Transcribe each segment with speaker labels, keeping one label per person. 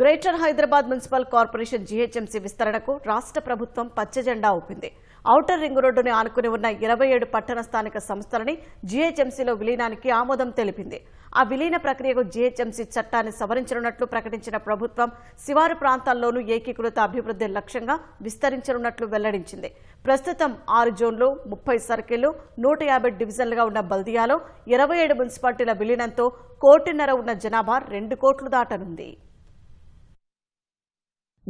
Speaker 1: Greater Hyderabad municipal corporation GHMC విస్తరణకు రాష్ట్ర ప్రభుత్వం పచ్చజెండా ఊపింది. ఔటర్ రింగ్ రోడ్డుని ఆనుకుని ఉన్న ఇరవై ఏడు పట్టణ స్థానిక సంస్థలని జీహెచ్ఎంసీలో విలీనానికి ఆమోదం తెలిపింది. ఆ విలీన ప్రక్రియకు జీహెచ్ఎంసీ చట్టాన్ని సవరించనున్నట్లు ప్రకటించిన ప్రభుత్వం శివారు ప్రాంతాల్లోనూ ఏకీకృత అభివృద్ధి లక్ష్యంగా విస్తరించనున్నట్లు వెల్లడించింది. ప్రస్తుతం ఆరు జోన్లు ముప్పై సర్కిళ్ళు నూట యాభై డివిజన్లుగా ఉన్న బల్దియాలో ఇరవై ఏడు మున్సిపాలిటీల విలీనంతో కోటిన్నర ఉన్న జనాభా రెండు కోట్లు దాటనుంది.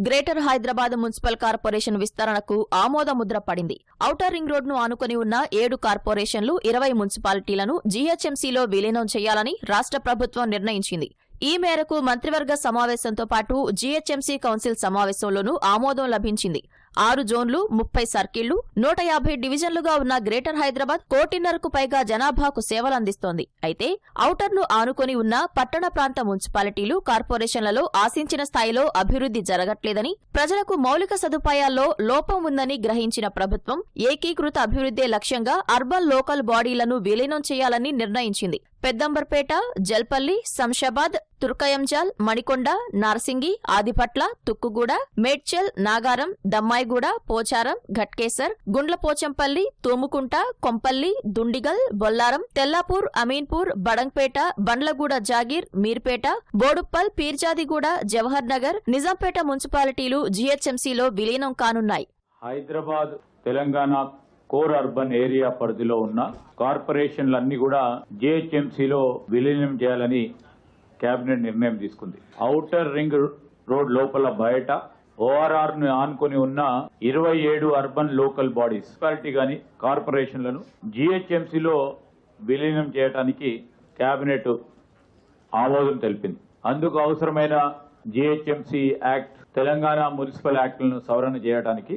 Speaker 2: గ్రేటర్ హైదరాబాద్ మున్సిపల్ కార్పొరేషన్ విస్తరణకు ఆమోద ముద్ర పడింది. ఔటర్ రింగ్ రోడ్ను ఆనుకుని ఉన్న ఏడు కార్పొరేషన్లు ఇరవై మున్సిపాలిటీలను జీహెచ్ఎంసీలో విలీనం చేయాలని రాష్ట్ర ప్రభుత్వం నిర్ణయించింది. ఈ మేరకు మంత్రివర్గ సమావేశంతో పాటు జీహెచ్ఎంసీ కౌన్సిల్ సమావేశంలోనూ ఆమోదం లభించింది. ఆరు జోన్లు ముప్పై సర్కిళ్ళు నూట యాభై డివిజన్లుగా ఉన్న గ్రేటర్ హైదరాబాద్ కోటిన్నరకు పైగా జనాభాకు సేవలందిస్తోంది. అయితే ఔటర్ను ఆనుకొని ఉన్న పట్టణ ప్రాంత మున్సిపాలిటీలు కార్పొరేషన్లలో ఆశించిన స్థాయిలో అభివృద్ధి జరగట్లేదని ప్రజలకు మౌలిక సదుపాయాల్లో లోపం ఉందని గ్రహించిన ప్రభుత్వం ఏకీకృత అభివృద్ధే లక్ష్యంగా అర్బన్ లోకల్ బాడీలను విలీనం చేయాలని నిర్ణయించింది. పెద్దంబర్పేట జల్పల్లి శంషాబాద్ తుర్కయంజాల్ మణికొండ నార్సింగి ఆదిపట్ల తుక్కుగూడ మేడ్చల్ నాగారం దమ్మాయిగూడ పోచారం ఘట్కేసర్ గుండ్లపోచంపల్లి తూముకుంట కొంపల్లి దుండిగల్ బొల్లారం తెల్లాపూర్ అమీన్పూర్ బడంగ్పేట బండ్లగూడ జాగీర్ మీర్పేట బోడుప్పల్ పీర్జాదిగూడ జవహర్ నగర్ నిజాంపేట మున్సిపాలిటీలు జీహెచ్ఎంసీలో విలీనం కానున్నాయి.
Speaker 3: Hyderabad Telangana core urban area పరిధిలో ఉన్న కార్పొరేషన్లన్నీ కూడా జిహెచ్ఎంసీలో విలీనం చేయాలని కేబినెట్ నిర్ణయం తీసుకుంది. ఔటర్ రింగ్ రోడ్ లోపల బయట ఓఆర్ఆర్ను ఆనుకొని ఉన్న ఇరవై ఏడు అర్బన్ లోకల్ బాడీస్ మున్సిపాలిటీ గాని కార్పొరేషన్లను జీహెచ్ఎంసీలో విలీనం చేయడానికి కేబినెట్ ఆమోదం తెలిపింది. అందుకు అవసరమైన జిహెచ్ఎంసీ యాక్ట్ తెలంగాణ మున్సిపల్ యాక్ట్లను సవరణ చేయడానికి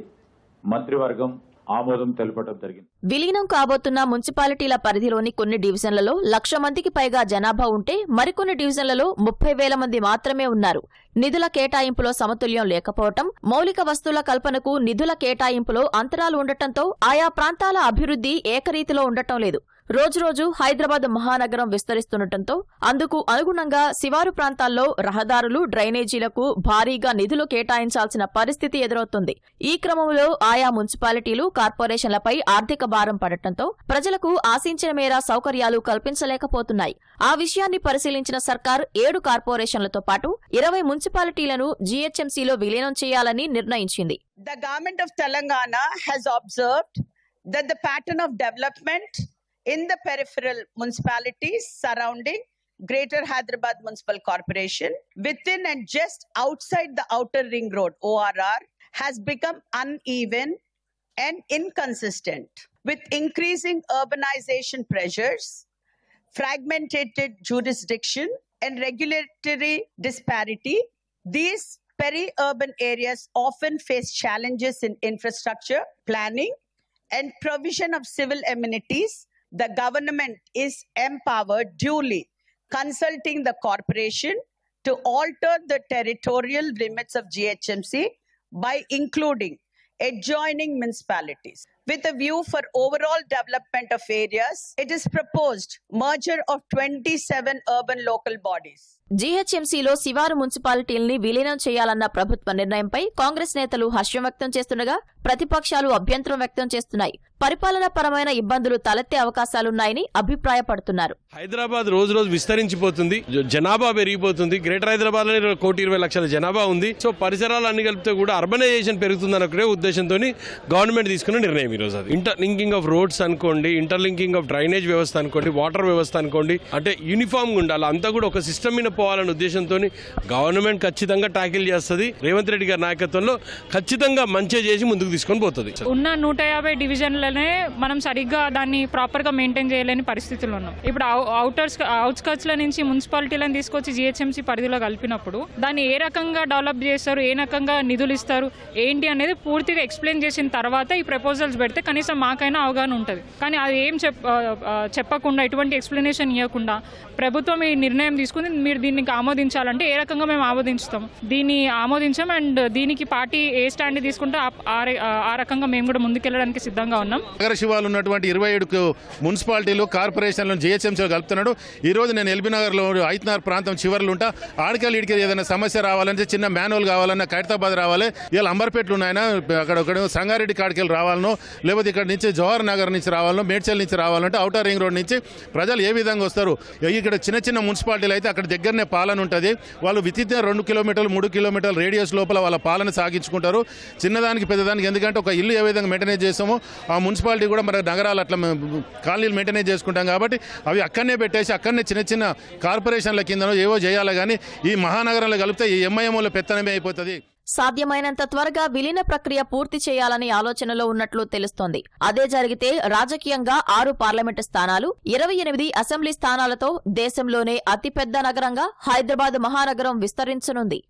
Speaker 3: మంత్రివర్గం ఆమోదం తెలపడం జరిగింది.
Speaker 2: విలీనం కాబోతున్న మున్సిపాలిటీల పరిధిలోని కొన్ని డివిజన్లలో లక్ష మందికి పైగా జనాభా ఉంటే మరికొన్ని డివిజన్లలో ముప్పై వేల మంది మాత్రమే ఉన్నారు. నిధుల కేటాయింపులో సమతుల్యం లేకపోవటం మౌలిక వస్తువుల కల్పనకు నిధుల కేటాయింపులో అంతరాలు ఉండటంతో ఆయా ప్రాంతాల అభివృద్ధి ఏకరీతిలో ఉండటం లేదు. రోజురోజు హైదరాబాద్ మహానగరం విస్తరిస్తుండటంతో అందుకు అనుగుణంగా శివారు ప్రాంతాల్లో రహదారులు డ్రైనేజీలకు భారీగా నిధులు కేటాయించాల్సిన పరిస్థితి ఎదురవుతుంది. ఈ క్రమంలో ఆయా మున్సిపాలిటీలు కార్పొరేషన్లపై ఆర్థిక భారం పడటంతో ప్రజలకు ఆశించిన మేర సౌకర్యాలు కల్పించలేకపోతున్నాయి. ఆ విషయాన్ని పరిశీలించిన సర్కార్ ఏడు కార్పొరేషన్లతో పాటు ఇరవై మున్సిపాలిటీలను జీహెచ్ఎంసీలో విలీనం చేయాలని నిర్ణయించింది.
Speaker 4: The government of Telangana has observed that the pattern of development in the peripheral municipalities surrounding Greater Hyderabad Municipal Corporation within and just outside the outer ring road ORR has become uneven and inconsistent with increasing urbanization pressures fragmented jurisdiction and regulatory disparity, these peri-urban areas often face challenges in infrastructure, planning, and provision of civil amenities. The government is empowered duly consulting the corporation to alter the territorial limits of GHMC by including adjoining municipalities. With a view for overall development of areas, it is proposed merger of 27 urban local bodies.
Speaker 2: జీహెచ్ఎంసీలో శివారు మున్సిపాలిటీల్ని విలీనం చేయాలన్న ప్రభుత్వ నిర్ణయంపై కాంగ్రెస్ నేతలు హర్షం వ్యక్తం చేస్తుండగా ప్రతిపక్షాలు అభ్యంతరం వ్యక్తం చేస్తున్నాయి. పరిపాలనా పరమైన ఇబ్బందులు తలెత్తే అవకాశాలున్నాయని అభిప్రాయపడుతున్నారు.
Speaker 5: హైదరాబాద్ రోజు రోజు విస్తరించిపోతుంది. జనాభా పెరిగిపోతుంది. గ్రేటర్ హైదరాబాద్లో కోటి ఇరవై లక్షల జనాభా ఉంది. సో పరిసరాలు అన్ని కలిపితే కూడా అర్బనైజేషన్ పెరుగుతుందన్న ఉద్దేశంతో గవర్నమెంట్ తీసుకున్న నిర్ణయం ఈరోజు అది. ఇంటర్ లింకింగ్ ఆఫ్ రోడ్స్ అనుకోండి ఇంటర్ లింకింగ్ ఆఫ్ డ్రైనేజ్ వ్యవస్థ అనుకోండి వాటర్ వ్యవస్థ అనుకోండి అంటే యూనిఫామ్గా ఉండాలి. అంతా కూడా ఒక సిస్టమ్ మీద పోవాలనే ఉద్దేశంతో గవర్నమెంట్ ఖచ్చితంగా ట్యాకిల్ చేస్తుంది. రేవంత్ రెడ్డి గారి నాయకత్వంలో ఖచ్చితంగా మంచిగా చేసి ముందుకు తీసుకొని పోతుంది.
Speaker 6: ఉన్న నూట యాభై డివిజన్లనే మనం సరిగ్గా దాన్ని ప్రాపర్గా మెయింటైన్ చేయలేని పరిస్థితులు ఉన్నాం. ఇప్పుడు అవుటర్స్ అవుట్స్కట్స్ల నుంచి మున్సిపాలిటీలను తీసుకొచ్చి జిహెచ్ఎంసీ పరిధిలో కలిపినప్పుడు దాన్ని ఏ రకంగా డెవలప్ చేస్తారు ఏ రకంగా నిధులు ఇస్తారు ఏంటి అనేది పూర్తిగా ఎక్స్ప్లెయిన్ చేసిన తర్వాత ఈ ప్రపోజల్స్ పెడితే కనీసం మాకైనా అవగాహన ఉంటుంది. కానీ అది ఏం చెప్ చెప్పకుండా ఎటువంటి ఎక్స్ప్లెనేషన్ ఇవ్వకుండా ప్రభుత్వం ఈ నిర్ణయం తీసుకుని మీరు దీనికి ఆమోదించాలంటే ఏ రకంగా మేము ఆమోదించుతాం? దీన్ని ఆమోదించాం అండ్ దీనికి పార్టీ ఏ స్టాండ్ తీసుకుంటే ఆ- ఆ రకంగా మేము కూడా ముందుకెళ్ళడానికి సిద్ధంగా ఉన్నాం.
Speaker 7: నగర శివాలు ఉన్నటువంటి ఇరవై ఏడు మున్సిపాలిటీలు కార్పొరేషన్లను జిహెచ్ఎంసీలు కలుపుతున్నాడు ఈ రోజు నేను ఎల్బీ నగర్లో ఐత్నార్ ప్రాంతం చివరిలో ఉంటా. ఆడికల్ ఇడికి ఏదైనా సమస్య రావాలంటే చిన్న మాన్యువల్ కావాలన్నా ఖైరతాబాద్ రావాలి. ఇలా అంబర్పేటలు ఉన్నాయన? అక్కడ ఒకడు సంగారెడ్డి కాడికెళ్ళి రావాలనో. లేకపోతే ఇక్కడ నుంచి జవహర్ నగర్ నుంచి రావాలనో మేడ్చల్ నుంచి రావాలంటే ఔటర్ రింగ్ రోడ్ నుంచి ప్రజలు ఏ విధంగా వస్తారు? ఇక్కడ చిన్న చిన్న మున్సిపాలిటీలు అయితే అక్కడ దగ్గరనే పాలన ఉంటుంది. వాళ్ళు వితిత్న రెండు కిలోమీటర్లు మూడు కిలోమీటర్ల రేడియస్ లోపల వాళ్ళ పాలన సాగించుకుంటారు. చిన్నదానికి పెద్దదానికి ఎందుకంటే ఒక ఇల్లు ఏ విధంగా మెయింటైన్ చేస్తామో ఆ మున్సిపాలిటీ కూడా మన నగరాలు అట్లా కాలనీలు మెయింటైన్ చేసుకుంటాం కాబట్టి అవి అక్కడనే పెట్టేసి అక్కడనే చిన్న చిన్న కార్పొరేషన్ల కిందనో ఏవో చేయాలి కానీ ఈ మహానగరంలో కలిపితే ఈ ఎంఐఎంఓలో పెత్తనమే అయిపోతుంది.
Speaker 2: సాధ్యమైనంత త్వరగా విలీన ప్రక్రియ పూర్తి చేయాలని ఆలోచనలో ఉన్నట్లు తెలుస్తోంది. అదే జరిగితే రాజకీయంగా ఆరు పార్లమెంటు స్థానాలు ఇరవై ఎనిమిది అసెంబ్లీ స్థానాలతో దేశంలోనే అతిపెద్ద నగరంగా హైదరాబాద్ మహానగరం విస్తరించనుంది.